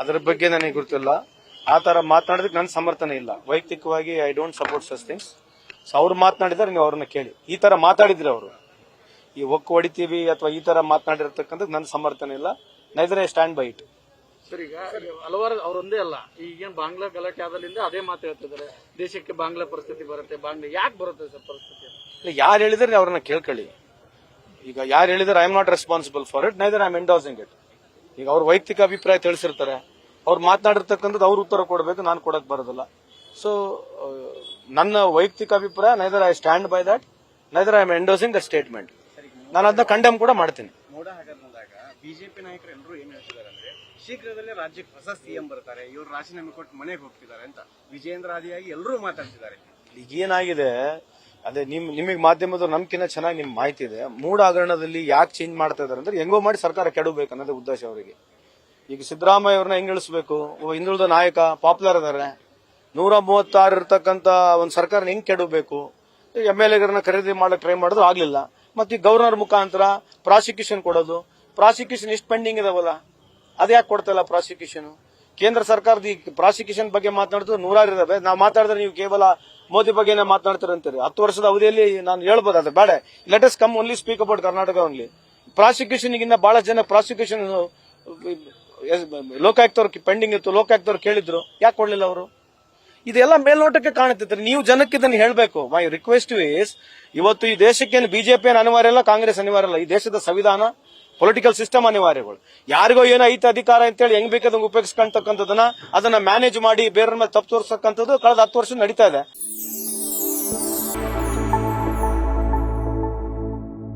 ಅದ್ರ ಬಗ್ಗೆ ನನಗೆ ಗೊತ್ತಿಲ್ಲ. ಆ ತರ ಮಾತನಾಡೋದಕ್ಕೆ ನನ್ನ ಸಮರ್ಥನೆ ಇಲ್ಲ. ವೈಯಕ್ತಿಕವಾಗಿ I don't support such things so ಅವ್ರು ಮಾತನಾಡಿದ್ರೆ ನೀವು ಅವ್ರನ್ನ ಕೇಳಿ. ಈ ತರ ಮಾತಾಡಿದ್ರೆ ಅವರು. ಈ ಒಕ್ಕು ಹೊಡಿತೀವಿ ಅಥವಾ ಈ ತರ ಮಾತನಾಡಿರ್ತಕ್ಕಂಥದ್ದು ನನ್ನ ಸಮರ್ಥನೆ ಇಲ್ಲ. Neither I stand by it sir ಈಗ ಹಲವಾರು ಅವರೊಂದೇ ಅಲ್ಲ ಈಗೇನ್ ಬಾಂಗ್ಲಾ ಗಲಾಟೆ ಆದಲ್ಲಿಂದ ಅದೇ ಮಾತು ಹೇಳ್ತಿದ್ದಾರೆ. ದೇಶಕ್ಕೆ ಬಾಂಗ್ಲಾ ಪರಿಸ್ಥಿತಿ ಬರುತ್ತೆ ಬಾಂಗ್ಲಾ ಯಾಕೆ ಬರುತ್ತೆ ಸರ್ ಪರಿಸ್ಥಿತಿ? ಯಾರು ಹೇಳಿದ್ರೆ ಅವ್ರನ್ನ ಕೇಳ್ಕೊಳ್ಳಿ. ಈಗ ಯಾರು ಹೇಳಿದ್ರೆ I am not responsible for it neither I am endorsing it ಈಗ ಅವ್ರ ವೈಯಕ್ತಿಕ ಅಭಿಪ್ರಾಯ ತಿಳಿಸಿರ್ತಾರೆ. ಅವ್ರು ಮಾತನಾಡಿರ್ತಕ್ಕಂಥದ್ದು ಅವ್ರು ಉತ್ತರ ಕೊಡಬೇಕು ನಾನು ಕೊಡಕ್ ಬರೋದಿಲ್ಲ. ಸೊ ನನ್ನ ವೈಯಕ್ತಿಕ ಅಭಿಪ್ರಾಯ neither I stand by that neither I am endorsing the statement ನಾನು ಅದನ್ನ ಕಂಡೆಮ್ ಕೂಡ ಮಾಡ್ತೀನಿ. ಬಿಜೆಪಿ ನಾಯಕರು ಎಲ್ಲರೂ ಏನ್ ಹೇಳ್ತಿದ್ದಾರೆ ಅಂದ್ರೆ ಶೀಘ್ರದಲ್ಲೇ ರಾಜ್ಯಕ್ಕೆ ಹೊಸ ಸಿಎಂ ಬರ್ತಾರೆ ಇವರು ರಾಜೀನಾಮೆ ಕೊಟ್ಟು ಮನೆಗೆ ಹೋಗ್ತಿದ್ದಾರೆ ಅಂತ ವಿಜೇಂದ್ರ ಆದಿಯಾಗಿ ಎಲ್ಲರೂ ಮಾತಾಡ್ತಿದ್ದಾರೆ. ಈಗ ಏನಾಗಿದೆ ಅದೇ ನಿಮ್, ನಿಮಗೆ ಮಾಧ್ಯಮದ ನಮ್ಕಿನ್ನ ಚೆನ್ನಾಗಿ ನಿಮ್ ಮಾಹಿತಿ ಇದೆ. ಮೂಡ ಹಗರಣದಲ್ಲಿ ಯಾಕೆ ಚೇಂಜ್ ಮಾಡ್ತಾ ಇದಾರೆ ಅಂದ್ರೆ ಹೆಂಗೋ ಮಾಡಿ ಸರ್ಕಾರ ಕೆಡಬೇಕು ಅನ್ನೋದೇ ಉದ್ದೇಶ ಅವರಿಗೆ. ಈಗ ಸಿದ್ದರಾಮಯ್ಯ ಅವ್ರನ್ನ ಹೆಂಗ್ ಇಳಿಸ್ಬೇಕು? ಹಿಂದುಳಿದ ನಾಯಕ ಪಾಪ್ಯುಲರ್ ಇದಾರೆ. ನೂರ ಮೂವತ್ತಾರು ಇರ್ತಕ್ಕಂತ ಒಂದು ಸರ್ಕಾರನ ಹೆಂಗ್ ಕೆಡಬೇಕು ಎಂ ಎಲ್ ಎಗಳನ್ನ ಖರೀದಿ ಮಾಡಕ್ ಟ್ರೈ ಮಾಡಿದ್ರು ಆಗ್ಲಿಲ್ಲ. ಮತ್ತೆ ಈ ಗವರ್ನರ್ ಮುಖಾಂತರ ಪ್ರಾಸಿಕ್ಯೂಷನ್ ಕೊಡೋದು. ಪ್ರಾಸಿಕ್ಯೂಷನ್ ಎಷ್ಟು ಪೆಂಡಿಂಗ್ ಇದಾವಲ್ಲ? ಅದ್ಯಾಕೆ ಕೊಡ್ತಲ್ಲ ಪ್ರಾಸಿಕ್ಯೂಷನ್ ಕೇಂದ್ರ ಸರ್ಕಾರದ ಈ ಪ್ರಾಸಿಕ್ಯೂಷನ್ ಬಗ್ಗೆ ಮಾತನಾಡಿದ್ರು ನೂರಾರು ಇದಾವೆ. ನಾವು ಮಾತಾಡಿದ್ರೆ ನೀವು ಕೇವಲ ಮೋದಿ ಬಗ್ಗೆನೇ ಮಾತನಾಡ್ತೀರಂತೀರಿ ಹತ್ತು ವರ್ಷದ ಅವಧಿಯಲ್ಲಿ ನಾನು ಹೇಳ್ಬೋದು, ಅದು ಬೇಡ. Let us come only speak about Karnataka only prosecution ಗಿಂತ ಬಹಳ ಜನ ಪ್ರಾಸಿಕ್ಯೂಷನ್ ಲೋಕಾಯುಕ್ತವ್ರು ಪೆಂಡಿಂಗ್ ಇತ್ತು, ಲೋಕಾಯುಕ್ತವ್ರು ಕೇಳಿದ್ರು. ಯಾಕೆ ಕೊಡ್ಲಿಲ್ಲ ಅವರು? ಇದೆಲ್ಲ ಮೇಲ್ನೋಟಕ್ಕೆ ಕಾಣುತ್ತೆ ನೀವು ಜನಕ್ಕೆ ಇದನ್ನು ಹೇಳಬೇಕು. ಮೈ ರಿಕ್ವೆಸ್ಟ್ ಇಸ್ ಇವತ್ತು ಈ ದೇಶಕ್ಕೆ ಬಿಜೆಪಿ ಅನಿವಾರ್ಯ ಇಲ್ಲ ಕಾಂಗ್ರೆಸ್ ಅನಿವಾರ್ಯ ಇಲ್ಲ ಈ ದೇಶದ ಸಂವಿಧಾನ ಪೊಲಿಟಿಕಲ್ ಸಿಸ್ಟಮ್ ಅನಿವಾರ್ಯಗಳು. ಯಾರಿಗೋ ಏನೋ ಐತೆ ಅಧಿಕಾರ ಅಂತ ಅಂತೇಳಿ ಹೆಂಗ್ ಬೇಕಾದಂಗೆ ಉಪಯೋಗಿಸ್ಕೊಂತಕ್ಕಂಥದನ್ನ ಅದನ್ನ ಮ್ಯಾನೇಜ್ ಮಾಡಿ ಬೇರೆಯವ್ರ ಮೇಲೆ ತಪ್ಪು ತೋರಿಸ್ತಕ್ಕಂಥದ್ದು ಕಳೆದ ಹತ್ತು ವರ್ಷ ನಡೀತಾ ಇದೆ.